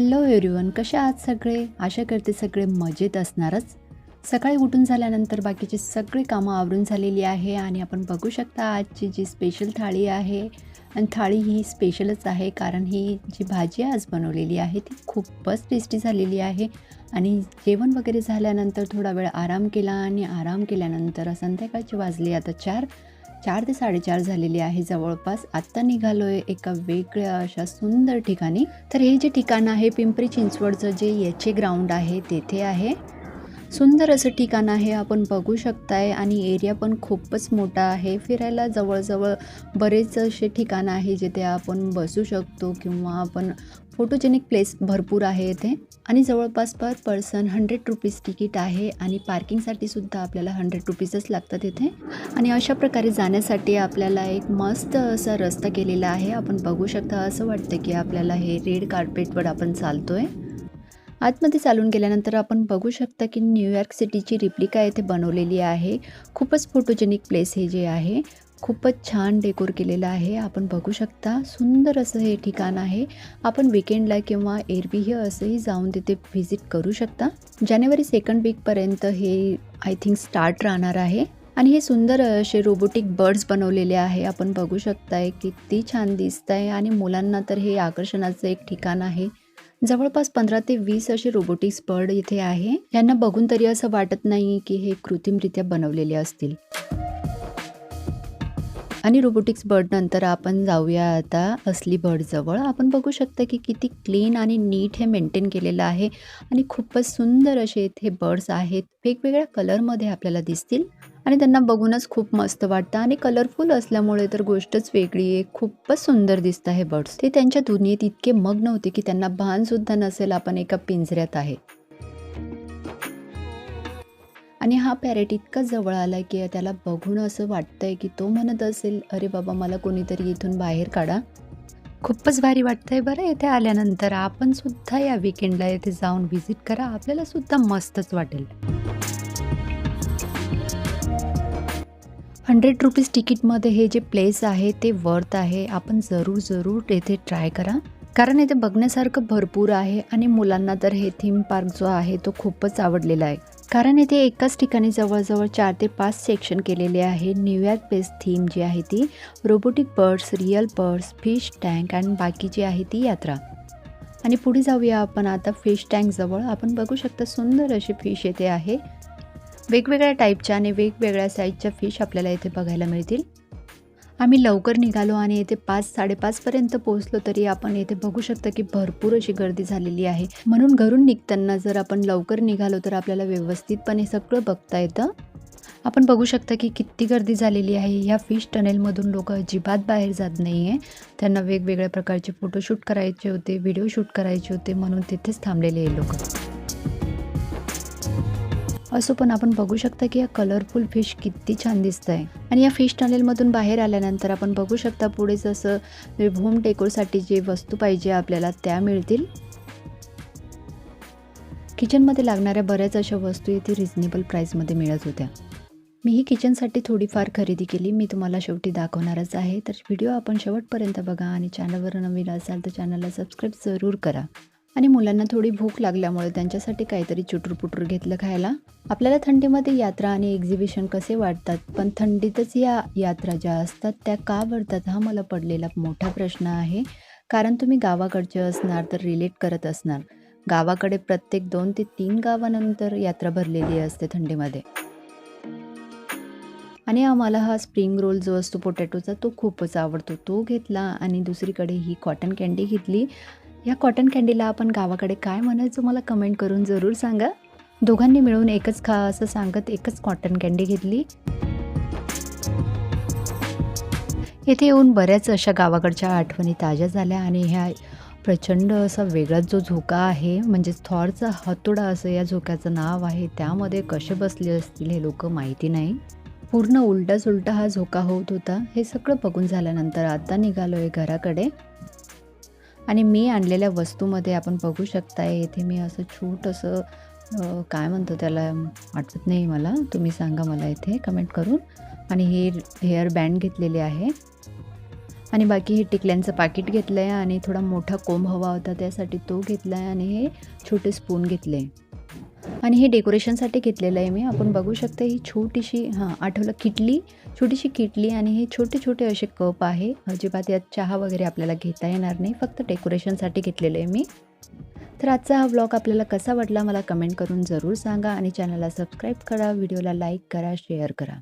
Hello everyone कसे आहात सगळे? आशा करते सगळे मजेत असणारच. सकाळी उठून झाल्यानंतर बाकीची सगळी कामं आवरून झालेली आहे आणि आपण बघू शकता आजची जी स्पेशल थाळी आहे. आणि थाळी ही स्पेशलच आहे कारण ही जी भाजी आज बनवलेली आहे ती खूपच टेस्टी झालेली आहे. आणि जेवण वगैरे झाल्यानंतर थोडा वेळ आराम केला आणि आराम केल्यानंतर संध्याकाळचे वाजले आता चार. चार ते साडेचार झालेली आहे. जवळपास आत्ता निघालो आहे एका वेगळ्या अशा सुंदर ठिकाणी. तर हे जे ठिकाण आहे पिंपरी चिंचवडचं जे याचे ग्राउंड आहे तेथे आहे. सुंदर असं ठिकाण आहे आपण बघू शकताय. आणि एरिया पण खूपच मोठा आहे. फिरायला जवळजवळ बरेच असे ठिकाण आहे जिथे आपण बसू शकतो किंवा आपण फोटोजेनिक प्लेस भरपूर आहे येथे आणि जवळपास per person hundred rupees ticket आहे आणि पार्किंगसाठी सुद्धा आपल्याला हंड्रेड रुपीजच लागतात इथे. आणि अशा प्रकारे जाण्यासाठी आपल्याला एक मस्त असा रस्ता केलेला आहे. आपण बघू शकता असं वाटतं की आपल्याला हे रेड कार्पेटवर आपण चालतोय. आतमध्ये चालून गेल्यानंतर आपण बघू शकता की न्यूयॉर्क सिटीची रिप्लिका येथे बनवलेली आहे. खूपच फोटोजेनिक प्लेस हे जे आहे. खूपच छान डेकोर केलेलं आहे. आपण बघू शकता सुंदर असं हे ठिकाण आहे. आपण विकेंडला किंवा एरबी असंही जाऊन तिथे व्हिजिट करू शकता. जानेवारी सेकंड वीकपर्यंत हे आय थिंक स्टार्ट राहणार आहे. आणि हे सुंदर असे रोबोटिक बर्ड्स बनवलेले आहे. आपण बघू शकताय किती छान दिसत आहे आणि मुलांना तर हे आकर्षणाचं एक ठिकाण आहे. जवळपास पंधरा ते वीस असे रोबोटिक्स बर्ड इथे आहे. यांना बघून तरी असं वाटत नाही की हे कृत्रिमरित्या बनवलेले असतील. आणि रोबोटिक्स बर्ड नंतर आपण जाऊया आता असली बर्ड जवळ. आपण बघू शकता की किती क्लीन आणि नीट हे मेंटेन केलेलं आहे आणि खूपच सुंदर असे इथे बर्ड्स आहेत. वेगवेगळ्या कलरमध्ये आपल्याला दिसतील आणि त्यांना बघूनच खूप मस्त वाटतं आणि कलरफुल असल्यामुळे तर गोष्टच वेगळी आहे. खूपच सुंदर दिसत आहे बर्ड्स ते त्यांच्या दुनियेत इतके मग्न होते की त्यांना भानसुद्धा नसेल आपण एका पिंजऱ्यात आहे. आणि हा पॅरेट इतका जवळ आला की त्याला बघून असं वाटतंय की तो म्हणत असेल अरे बाबा मला कोणीतरी इथून बाहेर काढा. खूपच भारी वाटतंय बरं येथे आल्यानंतर. आपण सुद्धा या विकेंडला येथे जाऊन व्हिजिट करा. आपल्याला सुद्धा मस्तच वाटेल. हंड्रेड रुपीज तिकीटमध्ये हे जे प्लेस आहे ते वर्थ आहे. आपण जरूर जरूर येथे ट्राय करा. कारण इथे बघण्यासारखं भरपूर आहे आणि मुलांना तर हे थीम पार्क जो आहे तो खूपच आवडलेला आहे. कारण इथे एकाच ठिकाणी जवळजवळ चार ते पाच सेक्शन केलेले आहे. न्यूयॉर्क बेस्ड थीम जी आहे ती robotic birds real birds fish tank आणि बाकी जी आहे ती यात्रा. आणि पुढे जाऊया आपण आता फिश टँकजवळ आपण बघू शकता सुंदर अशी फिश येथे आहे. वेगवेगळ्या टाईपच्या आणि वेगवेगळ्या साईजच्या फिश आपल्याला इथे बघायला मिळतील. आम्ही लवकर निघालो आणि येथे पाच साडेपाचपर्यंत पोहोचलो तरी आपण येथे बघू शकता की भरपूर अशी गर्दी झालेली आहे. म्हणून घरून निघताना जर आपण लवकर निघालो तर आपल्याला व्यवस्थितपणे सगळं बघता येतं. आपण बघू शकता की किती गर्दी झालेली आहे. ह्या फिश टनेलमधून लोक अजिबात बाहेर जात नाही आहे त्यांना वेगवेगळ्या प्रकारचे फोटोशूट करायचे होते व्हिडिओ शूट करायचे होते म्हणून तिथेच थांबलेले आहे लोक. असो पण आपण बघू शकता की या कलरफुल फिश किती छान दिसत आहे आणि या फिश टनेलमधून बाहेर आल्यानंतर आपण बघू शकता पुढे जसं होम डेकोरसाठी जे वस्तू पाहिजे आपल्याला त्या मिळतील. किचनमध्ये लागणाऱ्या बऱ्याच अशा वस्तू इथे रिजनेबल प्राईसमध्ये मिळत होत्या. मी ही किचनसाठी थोडीफार खरेदी केली. मी तुम्हाला शेवटी दाखवणारच आहे. तर व्हिडिओ आपण शेवटपर्यंत बघा आणि चॅनलवर नवीन असाल तर चॅनलला सबस्क्राईब जरूर करा. आणि मुलांना थोडी भूक लागल्यामुळे त्यांच्यासाठी काहीतरी चुटूरपुटूर घेतलं खायला. आपल्याला थंडीमध्ये यात्रा आणि एक्झिबिशन कसे वाटतात? पण थंडीतच या यात्रा ज्या असतात त्या का भरतात हा मला पडलेला मोठा प्रश्न आहे. कारण तुम्ही गावाकडचे असणार तर रिलेट करत असणार. गावाकडे प्रत्येक दोन ते तीन गावानंतर यात्रा भरलेली असते थंडीमध्ये. आणि आम्हाला हा स्प्रिंग रोल जो असतो पोटॅटोचा तो खूपच आवडतो. तो घेतला आणि दुसरीकडे ही कॉटन कॅन्डी घेतली. या कॉटन कॅन्डीला आपण गावाकडे काय म्हणायचं मला कमेंट करून जरूर सांगा. दोघांनी मिळून एकच खा असं सांगत एकच कॉटन कॅन्डी घेतली. येथे येऊन बऱ्याच अशा गावाकडच्या आठवणी ताज्या झाल्या आणि ह्या प्रचंड असा वेगळाच जो झोका आहे म्हणजेच थॉरचा हातोडा असं या झोक्याचं नाव आहे त्यामध्ये कसे बसले असतील हे लोक माहिती नाही. पूर्ण उलटा सुलटा हा झोका होत होता. हे सगळं बघून झाल्यानंतर आता निघालो आहे घराकडे. आणि मी आणलेल्या वस्तूमध्ये आपण बघू शकताय इथे मी असं छूट असं काय म्हणतो त्याला? आठवत नाही मला. तुम्ही सांगा मला इथे कमेंट करून. आणि हे हेअर बँड घेतलेले आहे. आणि बाकी हे टिकल्यांचं पाकिट घेतलं आहे आणि थोडा मोठा कोंब हवा होता त्यासाठी तो घेतला आहे आणि हे छोटे स्पून घेतले. आणि हे डेकोरेशनसाठी घेतलेलं आहे मी. आपण बघू शकता ही छोटीशी हां आठवलं किटली छोटीशी किटली आणि हे छोटे छोटे असे कप आहे. अजिबात यात चहा वगैरे आपल्याला घेता येणार नाही. फक्त डेकोरेशनसाठी घेतलेलं आहे मी. तर आजचा हा ब्लॉग आपल्याला कसा वाटला मला कमेंट करून जरूर सांगा आणि चॅनलला सबस्क्राईब करा व्हिडिओला लाईक करा शेअर करा.